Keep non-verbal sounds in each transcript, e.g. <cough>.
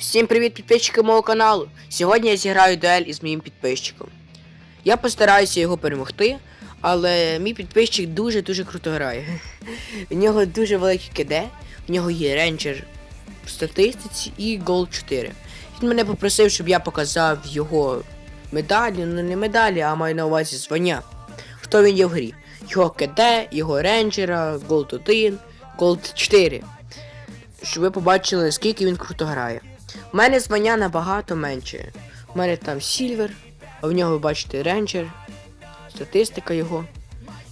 Всім привіт підписчики мого каналу. Сьогодні я зіграю дуель із моїм підписчиком. Я постараюся його перемогти, але мій підписчик дуже-дуже круто грає. <laughs> У нього дуже великий КД, в нього є рейнджер в статистиці і гол 4. Він мене попросив, щоб я показав його медалі, ну не медалі, а маю на увазі звання. Хто він є в грі. Його КД, його рейнджера, Голд 1, Голд 4. Щоб ви побачили, скільки він круто грає. У мене звання набагато менше. У мене там Сільвер, а в нього ви бачите рейнджер, статистика його.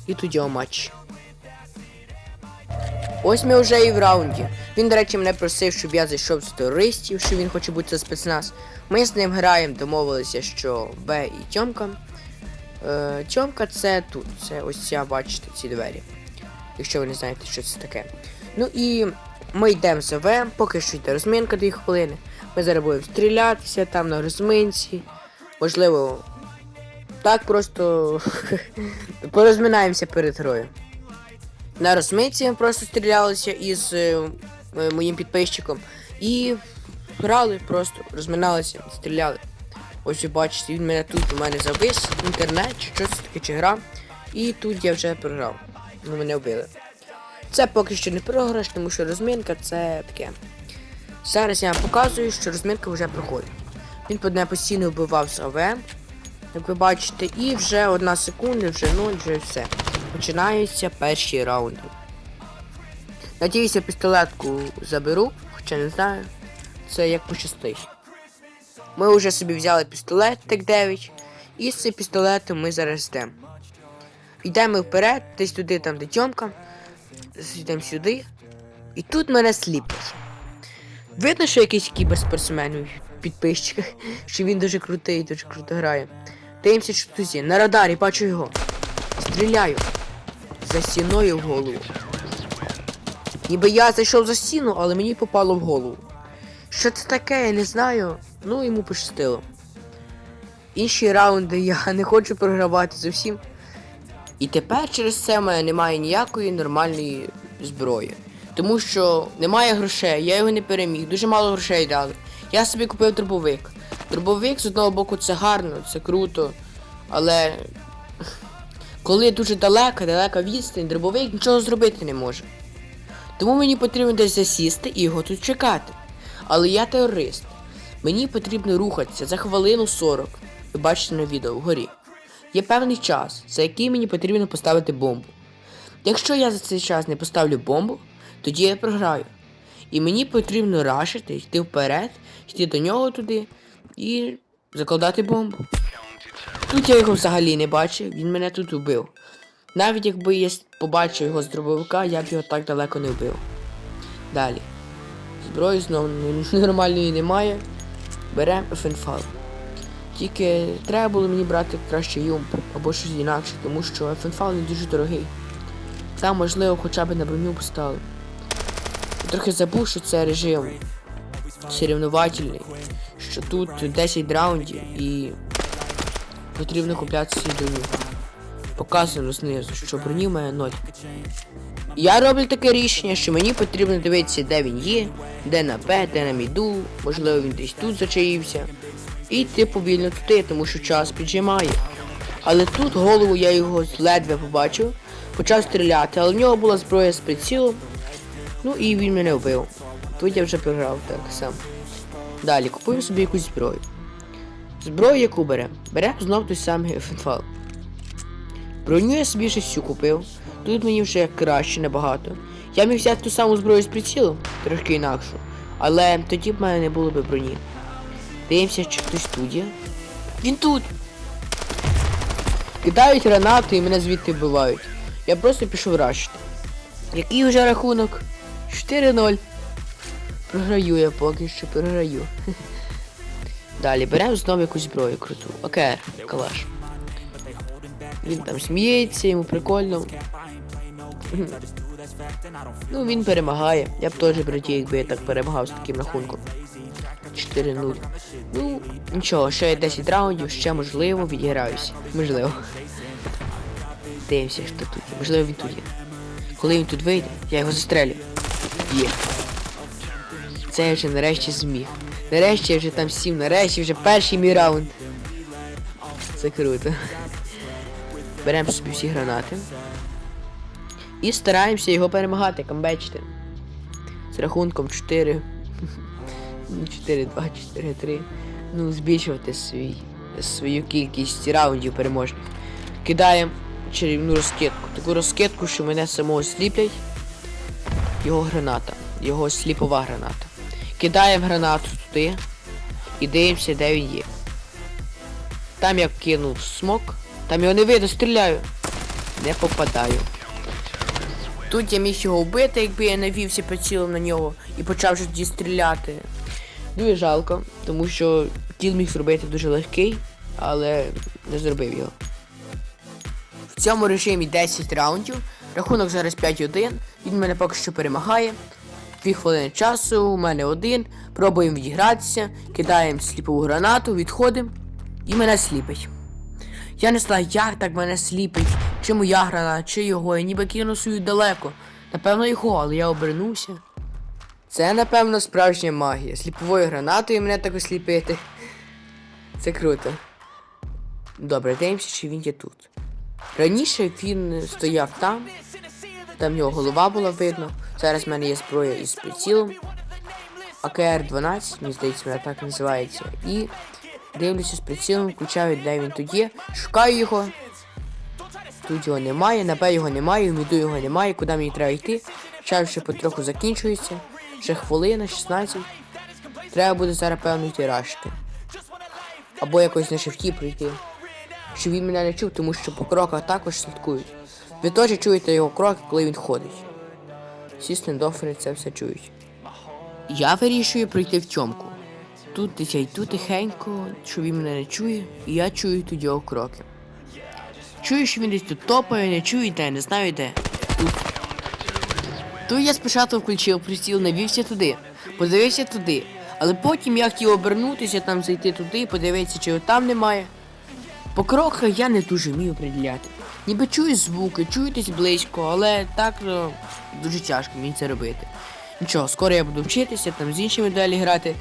І його матч. Ось ми вже і в раунді. Він, до речі, мене просив, щоб я зайшов з терористів, що він хоче бути за спецназ. Ми з ним граємо, домовилися, що Б і Тьомка. Е, Тьомка це тут. Це ось ця, бачите, ці двері. Якщо ви не знаєте, що це таке. Ну і ми йдемо за В, поки що йде розминка 2 хвилини. Ми зараз будемо стрілятися там на розминці. Можливо, так просто <laughs> порозминаємося перед грою. На розминці ми просто стрілялися із е, е, моїм підписчиком і грали просто, розминалися, стріляли. Ось ви бачите, він мене тут у мене завис, інтернет, чи щось таке чи гра. І тут я вже програв. Ну мене вбили. Це поки що не програш, тому що розминка це таке. Зараз я вам показую, що розминка вже проходить. Він мене постійно вбивав з АВ, як ви бачите, і вже одна секунда, вже нуль, вже все. Починаються перші раунди. Надіюся, пістолетку заберу, хоча не знаю. Це як пощастить. Ми вже собі взяли пістолет Тек-9, і з цим пістолетом ми зараз йдемо. Йдемо вперед, десь туди, там де Тьомка. Йдемо сюди. І тут мене сліплять. Видно, що якийсь кіберспортсмен у підписчиках, що він дуже крутий, дуже круто грає. Що тут. На радарі бачу його. Стріляю. За стіною в голову. Ніби я зайшов за стіну, але мені попало в голову. Що це таке, я не знаю. Ну, йому пощастило. Інші раунди я <laughs> не хочу програвати зовсім. І тепер через це в мене немає ніякої нормальної зброї. Тому що немає грошей, я його не переміг, дуже мало грошей дали. Я собі купив дробовик. Дробовик з одного боку це гарно, це круто. Але коли дуже далека, далека відстань, дробовик нічого зробити не може. Тому мені потрібно десь засісти і його тут чекати. Але я терорист. Мені потрібно рухатися за хвилину 40. Ви бачите на відео вгорі. Є певний час, за який мені потрібно поставити бомбу. Якщо я за цей час не поставлю бомбу, тоді я програю. І мені потрібно рашити, йти вперед, йти до нього туди і закладати бомбу. Тут я його взагалі не бачив, він мене тут убив. Навіть якби я побачив його з дробовика, я б його так далеко не вбив. Далі. Зброї знову нормальної немає. Беремо фенфал. Тільки треба було мені брати краще юмп або щось інакше, тому що фенфал не дуже дорогий. Там можливо хоча б на броню поставили. Трохи забув, що це режим соревновательний, що тут 10 раундів і потрібно купляти собі броню. Показано знизу, що броні мене 0. Я роблю таке рішення, що мені потрібно дивитися, де він є, де на Б, де на міду, можливо він десь тут зачаївся. І йти повільно туди, тому що час піджимає. Але тут голову я його ледве побачив, почав стріляти, але в нього була зброя з прицілом. Ну і він мене вбив. Тут я вже програв так сам. Далі купуємо собі якусь зброю. Зброю яку беремо? Беремо знов той самий фенфал. Броню я собі всю купив. Тут мені вже краще набагато. Я міг взяти ту саму зброю з прицілом, трохи інакшу. Але тоді б мене не було б броні. Дивимося, чи хтось тут є. Він тут! Кидають гранати і мене звідти вбивають. Я просто пішов рашити. Який вже рахунок? 4-0. Програю я поки що програю. <laughs> Далі беремо знову якусь зброю круту. Окей, калаш. Він там сміється, йому прикольно. <laughs> Ну, він перемагає. Я б теж братів, якби я так перемагав з таким рахунком. 4-0. Ну, нічого, ще є 10 раундів, ще можливо відіграюся. Можливо. Дивимося, що тут є. Можливо, він тут є. Коли він тут вийде, я його застрелю. Є. Це я вже нарешті зміг. Нарешті я вже там сім, нарешті вже перший мій раунд. Це круто. Беремо собі всі гранати. І стараємося його перемагати, камбечити. З рахунком 4. 4, 2, 4, 3. Ну, збільшувати свій, свою кількість раундів переможних. Кидаємо чарівну розкидку. Таку розкидку, що мене самого сліплять. Його граната. Його сліпова граната. Кидаємо гранату туди. І дивимося, де він є. Там я кинув смок. Там його не видно, стріляю. Не попадаю. Тут я міг його вбити, якби я навівся прицілом на нього і почав вже тоді стріляти. Дуже жалко, тому що кіл міг зробити дуже легкий, але не зробив його. В цьому режимі 10 раундів. Рахунок зараз 5-1. Він мене поки що перемагає. Дві хвилини часу, у мене один. Пробуємо відігратися, кидаємо сліпову гранату, відходимо і мене сліпить. Я не знаю, як так мене сліпить, чи моя граната, чи його. Я ніби кинув свою далеко. Напевно його, але я обернувся. Це, напевно, справжня магія. Сліповою гранатою мене так осліпити. Це круто. Добре, дивимося, чи він є тут. Раніше він стояв там, там його голова була видно. Зараз в мене є зброя із прицілом. АКР-12, мені здається, вона так називається. І дивлюся з прицілом, включаю, де він тут є. Шукаю його. Тут його немає, на Б його немає, в міду його немає, куди мені треба йти. Час ще потроху закінчується. Ще хвилина, 16. Треба буде зараз певно йти рашки. Або якось на шифті прийти. Щоб він мене не чув, тому що по кроках також слідкують. Ви теж чуєте його кроки, коли він ходить. Всі стендофери це все чують. Я вирішую пройти в тьомку. Тут десь я йду тихенько, що він мене не чує, і я чую тут його кроки. Чую, що він десь тут топає, не чую, де, не знаю де. Тут. Тут я спочатку включив приціл, навівся туди, подивився туди. Але потім я хотів обернутися, там зайти туди, подивитися, чи його там немає. По кроках я не дуже вмію приділяти. Ніби чую звуки, чую десь близько, але так ну, дуже тяжко мені це робити. Нічого, скоро я буду вчитися, там з іншими далі грати.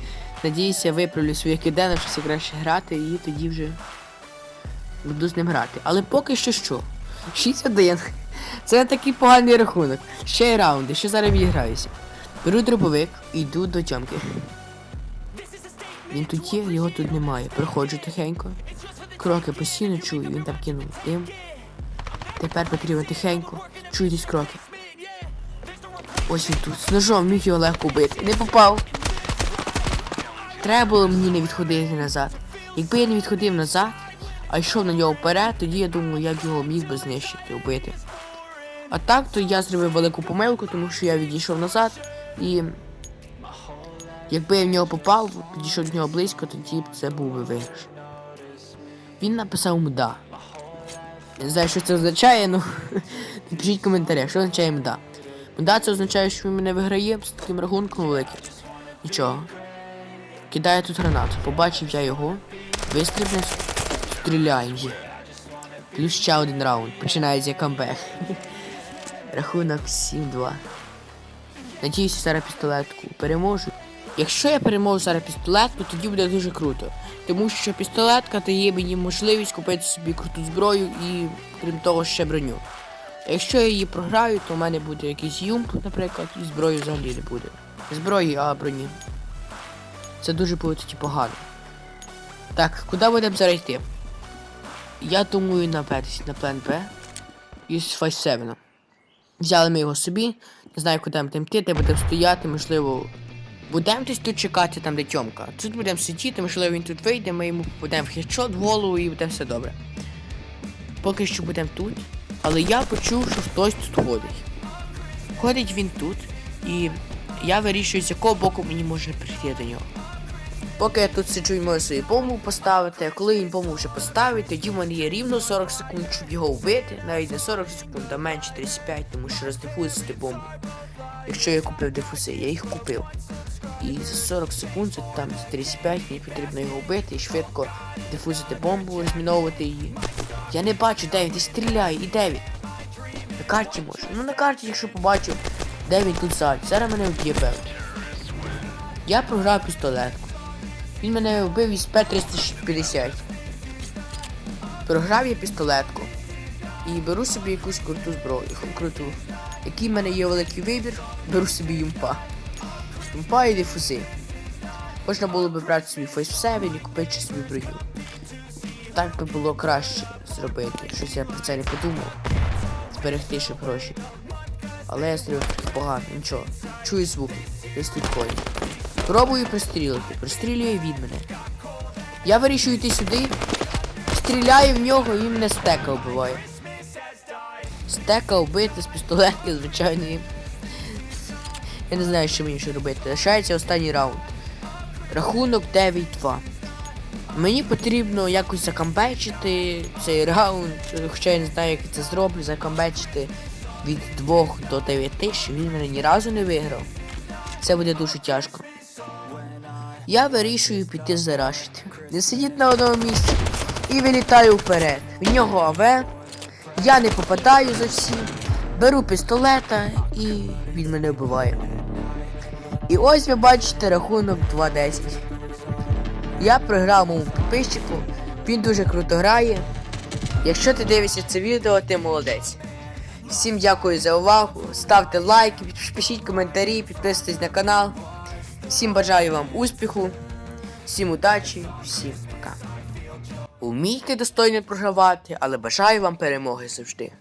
Надіюся, виправлю своє киде, навчуся краще грати і тоді вже буду з ним грати. Але поки що що? 6-1. Це такий поганий рахунок. Ще й раунди, ще зараз відіграюся. Беру дробовик йду до тьомки. Він тут є, його тут немає. Проходжу тихенько. Кроки постійно чую, він там кинув дим. Тепер потрібно тихенько. Чую кроки. Ось він тут. З ножом міг його легко вбити. Не попав. Треба було мені не відходити назад. Якби я не відходив назад, а йшов на нього вперед, тоді я думаю, як його міг би знищити, вбити. А так, то я зробив велику помилку, тому що я відійшов назад і. Якби я в нього попав, підійшов до нього близько, тоді б це був би виграш. Він написав мда. Не знаю, що це означає, ну <laughs> напишіть в що означає мда. Мда це означає, що він мене виграє з таким рахунком великим. Нічого. Кидаю тут гранату. Побачив я його. Вистрібнув, стріляю. Плюс ще один раунд. Починається камбек. <laughs> Рахунок 7-2. Надіюся, зараз пістолетку переможу. Якщо я переможу зараз пістолетку, тоді буде дуже круто. Тому що пістолетка дає мені можливість купити собі круту зброю і, крім того, ще броню. А якщо я її програю, то в мене буде якийсь юмп, наприклад, і зброї взагалі не буде. Зброї, а броні. Це дуже тоді погано. Так, куди будемо зараз йти? Я думаю на на план Б. Із 5-7. Взяли ми його собі. Не знаю, куди ми йти, де будемо стояти, можливо. Будемо десь тут чекати, там де Тьомка. Тут будемо сидіти, можливо він тут вийде, ми йому попадемо в хедшот в голову і буде все добре. Поки що будемо тут. Але я почув, що хтось тут ходить. Ходить він тут, і я вирішую, з якого боку мені може прийти до нього. Поки я тут сиджу і можу собі бомбу поставити, а коли він бомбу вже поставить, тоді в мене є рівно 40 секунд, щоб його вбити. Навіть не 40 секунд, а менше 35, тому що роздифузити бомбу. Якщо я купив дифузи, я їх купив. І за 40 секунд, це там за 35, мені потрібно його вбити і швидко дифузити бомбу, розміновувати її. Я не бачу, де він, ти стріляє, і де він? На карті може. Ну на карті, якщо побачу, де він тут ззаді. Зараз мене вб'є певно. Я програв пістолетку. Він мене вбив із П-350. Програв я пістолетку. І беру собі якусь круту зброю. Круту. Який в мене є великий вибір, беру собі юмпа. Юмпа і дифузи. Можна було б брати собі 7 і купити собі броню. Так би було краще зробити. Щось я про це не подумав. Зберегти ще гроші. Але я зробив погано, нічого. Чую звуки. Десь тут коні. Пробую пристрілити. Пристрілює він мене. Я вирішую йти сюди. Стріляю в нього і мене стека вбиває. Стека вбити з пістолетки, звичайно. Я не знаю, що мені ще робити. Лишається останній раунд. Рахунок 9-2. Мені потрібно якось закамбечити цей раунд, хоча я не знаю, як я це зроблю, закамбечити від 2 до 9, що він мене ні разу не виграв. Це буде дуже тяжко. Я вирішую піти зарашити. Не сидіти на одному місці і вилітаю вперед. В нього АВ. Я не попадаю за всі. Беру пістолета і він мене вбиває. І ось ви бачите рахунок 2-10. Я програв моєму підписчику, він дуже круто грає. Якщо ти дивишся це відео, ти молодець. Всім дякую за увагу. Ставте лайки, пишіть коментарі, підписуйтесь на канал. Всім бажаю вам успіху, всім удачі, всім пока. Умійте достойно програвати, але бажаю вам перемоги завжди.